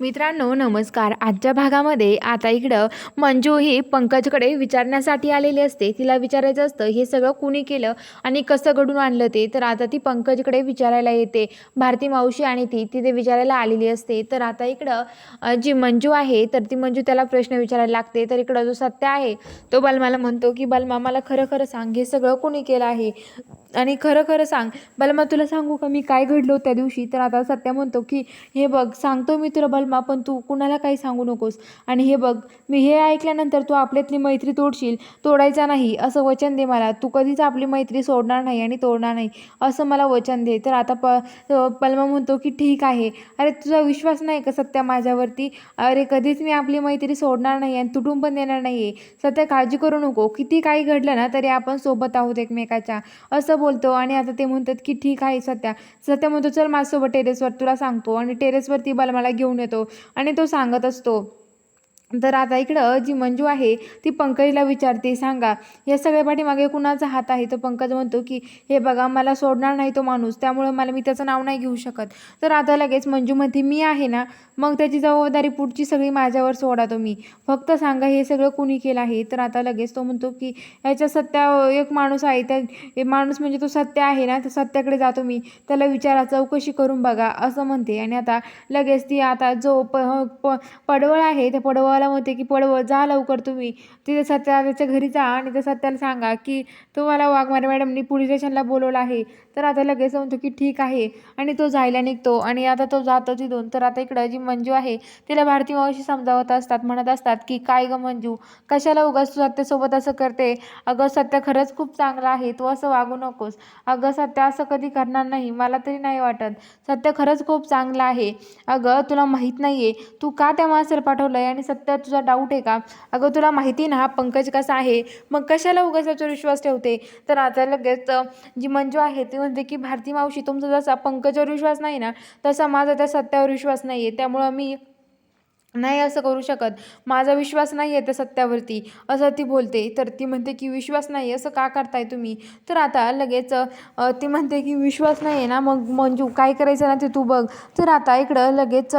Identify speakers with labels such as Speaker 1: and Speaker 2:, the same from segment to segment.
Speaker 1: मित्रांनो नमस्कार. आजच्या भागामध्ये आता इकडं मंजू ही पंकजकडे विचारण्यासाठी आलेली असते. तिला विचारायचं असतं हे सगळं कुणी केलं आणि कसं घडून आणलं ते? तर आता ती पंकजकडे विचारायला येते. भारती मावशी आणि ती तिथे विचारायला आलेली असते. तर आता इकडं जी मंजू आहे तर ती मंजू त्याला प्रश्न विचारायला लागते. तर इकडं जो सत्य आहे तो बलमाला म्हणतो की बलमा मला खरं खरं सांग हे सगळं कुणी केलं आहे? आणि खरं खरं सांग. बलमा तुला सांगू का मी काय घडलो त्या दिवशी? तर आता सत्या म्हणतो की हे बघ सांगतो मी तुला बलमा पण तू कुणाला काही सांगू नकोस. आणि हे बघ मी हे ऐकल्यानंतर तू आपल्यातली मैत्री तोडशील तोडायचा नाही. असं वचन दे मला. तू कधीच आपली मैत्री सोडणार नाही आणि तोडणार नाही. असं मला वचन दे. तर आता प पलमा म्हणतो की ठीक आहे. अरे तुझा विश्वास नाही का सत्या माझ्यावरती? अरे कधीच मी आपली मैत्री सोडणार नाही आणि तुटून पण देणार नाही आहे सत्या काळजी करू नको. किती काही घडलं ना तरी आपण सोबत आहोत एकमेकाच्या. असं बोलतो आणि आता ते म्हणतात की ठीक आहे सत्या. सत्या म्हणतो चल माझ्यासोबत टेरेसवर तुला सांगतो. आणि टेरेसवरती बल मला घेऊन येतो आणि तो सांगत असतो तर आता इकडं जी मंजू आहे ती पंकजला विचारते सांगा या सगळ्या पाठीमागे कुणाचा हात आहे? तर पंकज म्हणतो की हे बघा मला सोडणार नाही तो माणूस त्यामुळे मला मी त्याचं नाव नाही घेऊ शकत. तर आता लगेच मंजू म्हणते मी आहे ना मग त्याची जबाबदारी पुढची सगळी माझ्यावर सोडा तुम्ही. फक्त सांगा हे सगळं कुणी केलं आहे? तर आता लगेच तो म्हणतो की याच्या सत्या एक माणूस आहे त्या माणूस म्हणजे तो सत्य आहे ना त्या सत्याकडे जातो मी त्याला विचारा चौकशी करून बघा असं म्हणते. आणि आता लगेच ती आता जो प प पडवळ आहे त्या पडवळ मला म्हणते की पळव जा लवकर तुम्ही. तिथे सत्या त्याच्या घरी जा आणि त्या सत्याला सांगा की तुम्हाला वाघमारे मॅडमनी पोलीस स्टेशनला बोलवलं आहे. तर आता लगेच म्हणतो की ठीक आहे. आणि तो जायला निघतो. आणि आता तो जातो तिथून. तर आता इकडं जी मंजू आहे तिला भारती मावशी समजावत असतात म्हणत असतात की काय गं मंजू? कशाला उगाच तू सत्यासोबत असं करते? अगं सत्य खरंच खूप चांगला आहे. तू असं वागू नकोस. अगं सत्य असं कधी करणार नाही मला तरी नाही वाटत. सत्य खरंच खूप चांगलं आहे. अगं तुला माहीत नाही आहे तू का त्या माणसाला पाठवलं आहे आणि सत्य तुझा डाऊट आहे का? अगं तुला माहिती ना हा पंकज कसा आहे? मग कशाला उगाच त्याच्यावर विश्वास ठेवते? तर आता लगेच जी मंजू आहे ती म्हणते की भारती मावशी तुमचा जसा पंकजवर विश्वास नाही ना तसा माझा त्या सत्यावर विश्वास नाही आहे त्यामुळं मी नाही असं करू शकत. माझा विश्वास नाही आहे त्या सत्यावरती. असं ती बोलते. तर ती म्हणते की विश्वास नाही असं का करताय तुम्ही? तर आता लगेच ती म्हणते की विश्वास नाही आहे ना. मग मंजू काय करायचं ना ते तू बघ. तर आता इकडं लगेच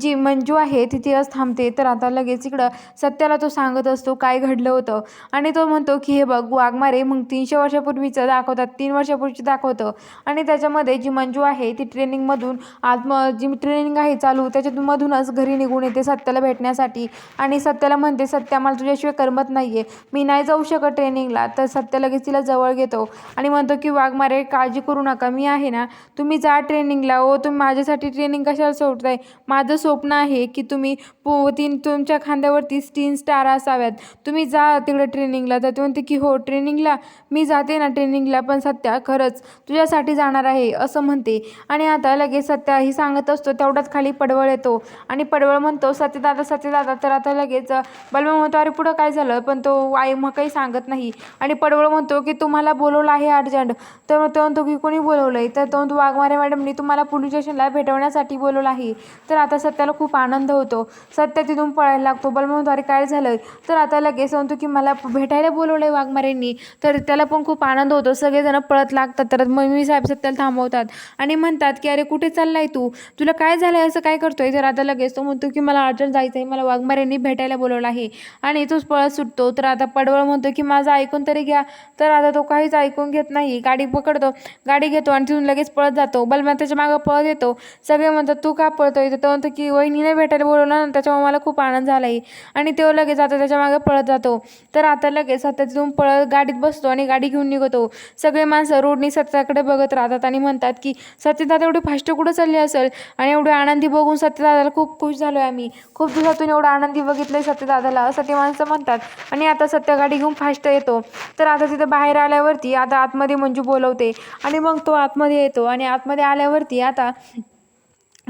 Speaker 1: जी मंजू आहे ती तिथंच थांबते. तर आता लगेच इकडं सत्याला तो सांगत असतो काय घडलं होतं. आणि तो म्हणतो की हे बघ वाघमारे मग तीनशे वर्षापूर्वीचं दाखवतात. तीन वर्षापूर्वीचं दाखवतं. आणि त्याच्यामध्ये जी मंजू आहे ती ट्रेनिंगमधून आत्म जी ट्रेनिंग आहे चालू त्याच्यातून मधूनच घरी निघून येते सत्याला भेटण्यासाठी. आणि सत्याला म्हणते सत्या मला तुझ्याशिवाय करमत नाही आहे मी नाही जाऊ शकत ट्रेनिंगला. तर सत्य लगेच तिला जवळ घेतो आणि म्हणतो की वाघमारे काळजी करू नका. मी आहे ना तुम्ही जा ट्रेनिंगला. ओ तुम्ही माझ्यासाठी ट्रेनिंग कशाला सोडताय? माझं स्वप्न आहे की तुम्ही पो तीन तुमच्या खांद्यावरती तीन स्टार असाव्यात. तुम्ही जा तिकडे ट्रेनिंगला. तर ते म्हणते की हो ट्रेनिंगला. मी जाते ना ट्रेनिंगला पण सत्या खरंच तुझ्यासाठी जाणार आहे असं म्हणते. आणि आता लगेच सत्या ही सांगत असतो तेवढ्याच खाली पडवळ येतो. आणि पडवळ म्हणतो सत्यदादा सत्यदादा तर आता लगेच बलमा म्हणतो अरे पुढं काय झालं? पण तो आई मग काही सांगत नाही. आणि पडवळ म्हणतो की तुम्हाला बोलवलं आहे अर्जंट. तर तो म्हणतो की कोणी बोलवलं आहे तर तो म्हणतो वाघमारे मॅडमनी तुम्हाला पोलीस स्टेशनला भेटवण्यासाठी बोलवलं आहे. तर आता सत्याला खूप आनंद होतो. सत्य तिथून पळायला लागतो. बलमा म्हणतो अरे काय झालं? तर आता लगेच म्हणतो की मला भेटायला बोलवलं आहे वाघमारेंनी तर त्याला पण खूप आनंद होतो. सगळेजण पळत लागतात. तर मम्मी साहेब सत्याला थांबवतात आणि म्हणतात की अरे कुठे चाललाय तू? तुला काय झालं असं काय करतोय? तर आता लगेच तो म्हणतो की मला अर्जंट जायचं आहे मला वाघमारेंनी भेटायला बोलवलं आहे. आणि तोच पळत सुटतो. तर आता पडवळ म्हणतो की माझं ऐकून तरी घ्या. तर आता तो काहीच ऐकून घेत नाही. गाडी पकडतो. गाडी घेतो आणि तिथून लगेच पळत जातो. बलमा त्याच्या मागं पळत येतो. सगळे म्हणतात तू का पळतोय? तर तो म्हणतो की वहिनीने भेटायला बोलवलं ना त्याच्यामुळे मला खूप आनंद झाला आहे आणि तो लगेच आता त्याच्यामागे पळत जातो. तर आता लगेच आता तिथून पळत गाडीत बसतो आणि गाडी घेऊन निघतो. सगळे माणसं रोडनी सत्याकडे बघत राहतात आणि म्हणतात की सत्यदादा एवढी फास्ट कुठं चालली असेल? आणि एवढे आनंदी बघून सत्यदादाला खूप खुश झालो आहे आम्ही. खूप दिवसातून एवढं आनंदी बघितलंय सत्यदादाला असं ते माणसं म्हणतात. आणि आता सत्य गाडी घेऊन फास्ट येतो. तर आता तिथं बाहेर आल्यावरती आता आतमध्ये मंजू बोलवते. आणि मग तो आतमध्ये येतो. आणि आतमध्ये आल्यावरती आता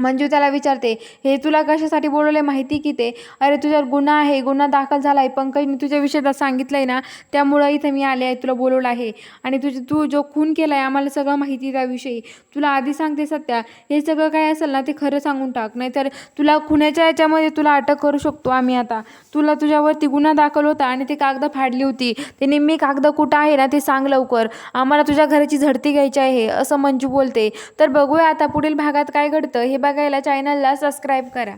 Speaker 1: मंजू त्याला विचारते हे तुला कशासाठी बोलवले माहिती की ते? अरे तुझ्यावर गुन्हा आहे गुन्हा दाखल झाला आहे पंकजने तुझ्या विषयात सांगितलं आहे ना त्यामुळं इथं मी आले आहे तुला बोलवलं आहे. आणि तुझे तू जो खून केला आहे आम्हाला सगळं माहिती त्याविषयी. तुला आधी सांगते सत्या हे सगळं काय असेल ना ते खरं सांगून टाक. नाहीतर तुला खुन्याच्या याच्यामध्ये तुला अटक करू शकतो आम्ही आता. तुला तुझ्यावरती गुन्हा दाखल होता आणि ते कागदं फाडली होती. ते निम्मी कागदं कुठं आहे ना ते सांग लवकर. आम्हाला तुझ्या घराची झडती घ्यायची आहे असं मंजू बोलते. तर बघूया आता पुढील भागात काय घडतं हे बघ बघायला चॅनलला सबस्क्राईब करा.